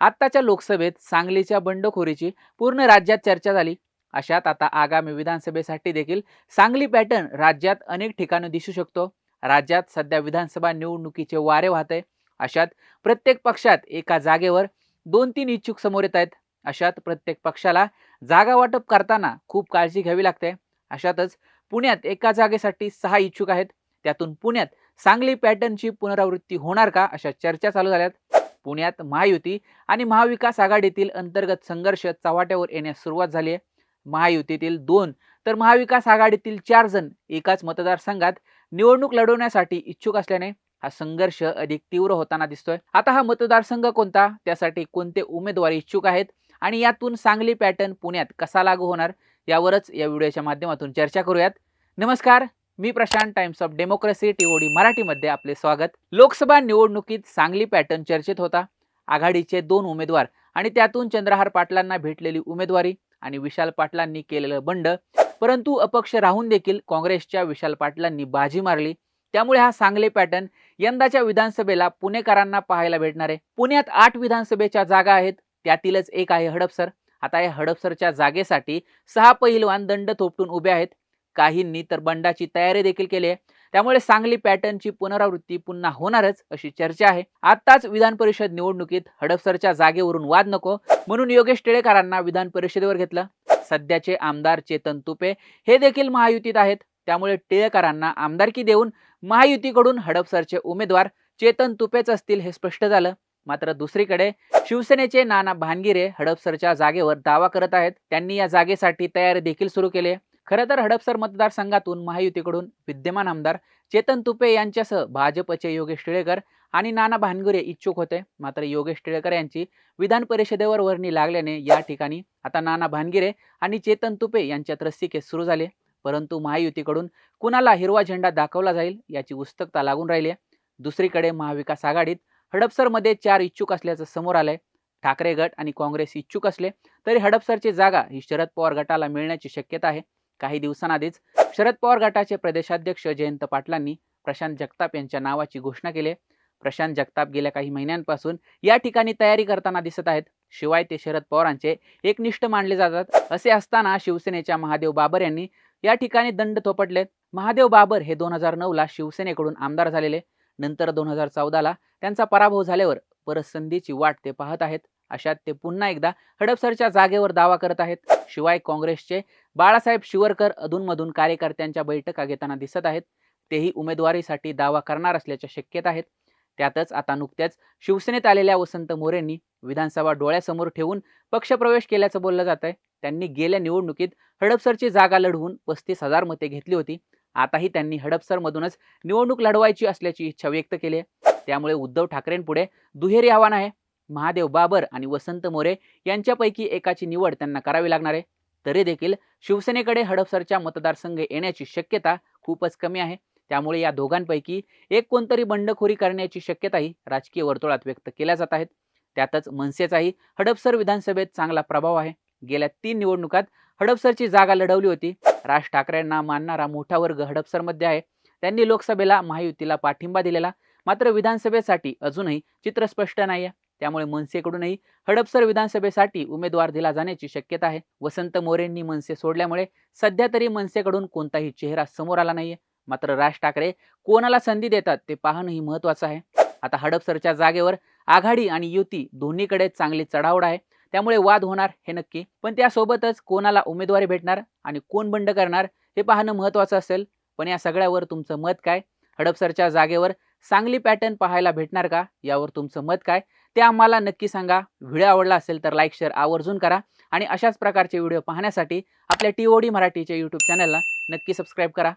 आत्ताच्या लोकसभेत सांगलीच्या बंडखोरीची पूर्ण राज्यात चर्चा झाली. अशात आता आगामी विधानसभेसाठी देखील सांगली पॅटर्न राज्यात अनेक ठिकाणी दिसू शकतो. राज्यात सध्या विधानसभा निवडणुकीचे वारे वाहत आहे. अशात प्रत्येक पक्षात एका जागेवर दोन तीन इच्छुक समोर येत आहेत. अशात प्रत्येक पक्षाला जागा वाटप करताना खूप काळजी घ्यावी लागते. अशातच पुण्यात एका जागेसाठी सहा इच्छुक आहेत. त्यातून पुण्यात सांगली पॅटर्नची पुनरावृत्ती होणार का अशा चर्चा चालू झाल्यात. पुण्यात महायुती आणि महाविकास आघाडीतील अंतर्गत संघर्ष चव्हाट्यावर येण्यास सुरुवात झाली आहे. महायुतीतील दोन तर महाविकास आघाडीतील चार जण एकाच मतदारसंघात निवडणूक लढवण्यासाठी इच्छुक असल्याने हा संघर्ष अधिक तीव्र होताना दिसतोय. आता हा मतदारसंघ कोणता? त्यासाठी कोणते उमेदवार इच्छुक आहेत? आणि यातून सांगली पॅटर्न पुण्यात कसा लागू होणार? यावरच या व्हिडिओच्या माध्यमातून चर्चा करूयात. नमस्कार. मी Prashant Times of Democracy TOD मराठीमध्ये आपले स्वागत. लोकसभा निवडणुकीत सांगली पॅटर्न चर्चेत होता. आघाडीचे दोन उमेदवार आणि त्यातून चंद्रहार पाटलांना भेटलेली उमेदवारी आणि विशाल पाटलांनी केलेलं बंड. परंतु अपक्ष राहून देखील काँग्रेसच्या विशाल पाटलांनी बाजी मारली. त्यामुळे हा सांगली पॅटर्न यंदाच्या विधानसभेला पुणेकरांना पाहायला भेटणार आहे. पुण्यात आठ विधानसभेच्या जागा आहेत. त्यातीलच एक आहे हडपसर. आता या हडपसरच्या जागेसाठी सहा पहिलवान दंड थोपटून उभे आहेत. काहींनी तर बंडाची तयारी देखील केली आहे. त्यामुळे सांगली पॅटर्नची पुनरावृत्ती पुन्हा होणारच अशी चर्चा आहे. आताच विधान परिषद निवडणुकीत हडपसरच्या जागेवरून वाद नको म्हणून योगेश टिळेकरांना विधान परिषदेवर घेतलं. सध्याचे आमदार चेतन तुपे हे देखील महायुतीत आहेत. त्यामुळे टिळेकरांना आमदारकी देऊन महायुतीकडून हडपसरचे उमेदवार चेतन तुपेच असतील हे स्पष्ट झालं. मात्र दुसरीकडे शिवसेनेचे नाना भानगिरे हडपसरच्या जागेवर दावा करत आहेत. त्यांनी या जागेसाठी तयारी देखील सुरू केली आहे. खरं तर हडपसर मतदारसंघातून महायुतीकडून विद्यमान आमदार चेतन तुपे यांच्यासह भाजपचे योगेश टिळेकर आणि नाना भानगुरे इच्छुक होते. मात्र योगेश टिळेकर यांची विधान परिषदेवर वर्णी लागल्याने या ठिकाणी आता नाना भानगिरे आणि चेतन तुपे यांच्यात रस्सीकेस सुरू झाले. परंतु महायुतीकडून कुणाला हिरवा झेंडा दाखवला जाईल याची उत्सुकता लागून राहिली आहे. दुसरीकडे महाविकास आघाडीत हडपसरमध्ये चार इच्छुक असल्याचं समोर आलंय. ठाकरे गट आणि काँग्रेस इच्छुक असले तरी हडपसरची जागा ही शरद पवार गटाला मिळण्याची शक्यता आहे. काही दिवसांआधीच शरद पवार गटाचे प्रदेशाध्यक्ष जयंत पाटलांनी प्रशांत जगताप यांच्या नावाची घोषणा केली प्रशांत जगताप गेल्या काही महिन्यांपासून या ठिकाणी तयारी करताना दिसत आहेत. शिवाय ते शरद पवारांचे एकनिष्ठ मानले जातात. असे असताना शिवसेनेच्या महादेव बाबर यांनी या ठिकाणी दंड थोपटलेत महादेव बाबर हे दोन हजार नऊला शिवसेनेकडून आमदार झालेले. नंतर दोन हजार चौदाला त्यांचा पराभव झाल्यावर परसंधीची वाट ते पाहत आहेत. अशात ते पुन्हा एकदा हडपसरच्या जागेवर दावा करत आहेत. शिवाय काँग्रेसचे बाळासाहेब शिवरकर अधूनमधून कार्यकर्त्यांच्या बैठका घेताना दिसत आहेत. तेही उमेदवारीसाठी दावा करणार असल्याच्या शक्यता आहेत. त्यातच आता नुकत्याच शिवसेनेत आलेल्या वसंत मोरेंनी विधानसभा डोळ्यासमोर ठेवून पक्षप्रवेश केल्याचं बोललं जात आहे. त्यांनी गेल्या निवडणुकीत हडपसरची जागा लढवून पस्तीस हजार मते घेतली होती. आताही त्यांनी हडपसरमधूनच निवडणूक लढवायची असल्याची इच्छा व्यक्त केली आहे. त्यामुळे उद्धव ठाकरेंपुढे दुहेरी आव्हान आहे. महादेव बाबर आणि वसंत मोरे यांच्यापैकी एकाची निवड त्यांना करावी लागणार आहे. तरी देखील शिवसेनेकडे हडपसरच्या मतदारसंघ येण्याची शक्यता खूपच कमी आहे. त्यामुळे या दोघांपैकी एक कोणतरी बंडखोरी करण्याची शक्यताही राजकीय वर्तुळात व्यक्त केल्या जात आहेत. त्यातच मनसेचाही हडपसर विधानसभेत चांगला प्रभाव आहे. गेल्या तीन निवडणुकात हडपसरची जागा लढवली होती. राज ठाकरेंना मानणारा मोठा वर्ग हडपसरमध्ये आहे. त्यांनी लोकसभेला महायुतीला पाठिंबा दिलेला. मात्र विधानसभेसाठी अजूनही चित्र स्पष्ट नाही आहे त्यामुळे मनसेकडूनही हडपसर विधानसभेसाठी उमेदवार दिला जाण्याची शक्यता आहे. वसंत मोरेंनी मनसे सोडल्यामुळे सध्या तरी मनसेकडून कोणताही चेहरा समोर आला नाहीये. मात्र राज ठाकरे कोणाला संधी देतात ते पाहणंही महत्वाचं आहे. आता हडपसरच्या जागेवर आघाडी आणि युती दोन्हीकडे चांगली चढावड आहे. त्यामुळे वाद होणार हे नक्की. पण त्यासोबतच कोणाला उमेदवारी भेटणार आणि कोण बंड करणार हे पाहणं महत्वाचं असेल. पण या सगळ्यावर तुमचं मत काय? हडपसरच्या जागेवर सांगली पॅटर्न पाहायला भेटणार का? यावर तुमचं मत काय? ते आम्हाला नक्की सांगा. व्हिडिओ आवडला असेल तर लाईक शेअर आवर्जून करा. आणि अशाच प्रकारचे व्हिडिओ पाहण्यासाठी आपल्या टी ओ डी मराठीच्या यूट्यूब चॅनलला नक्की सबस्क्राईब करा.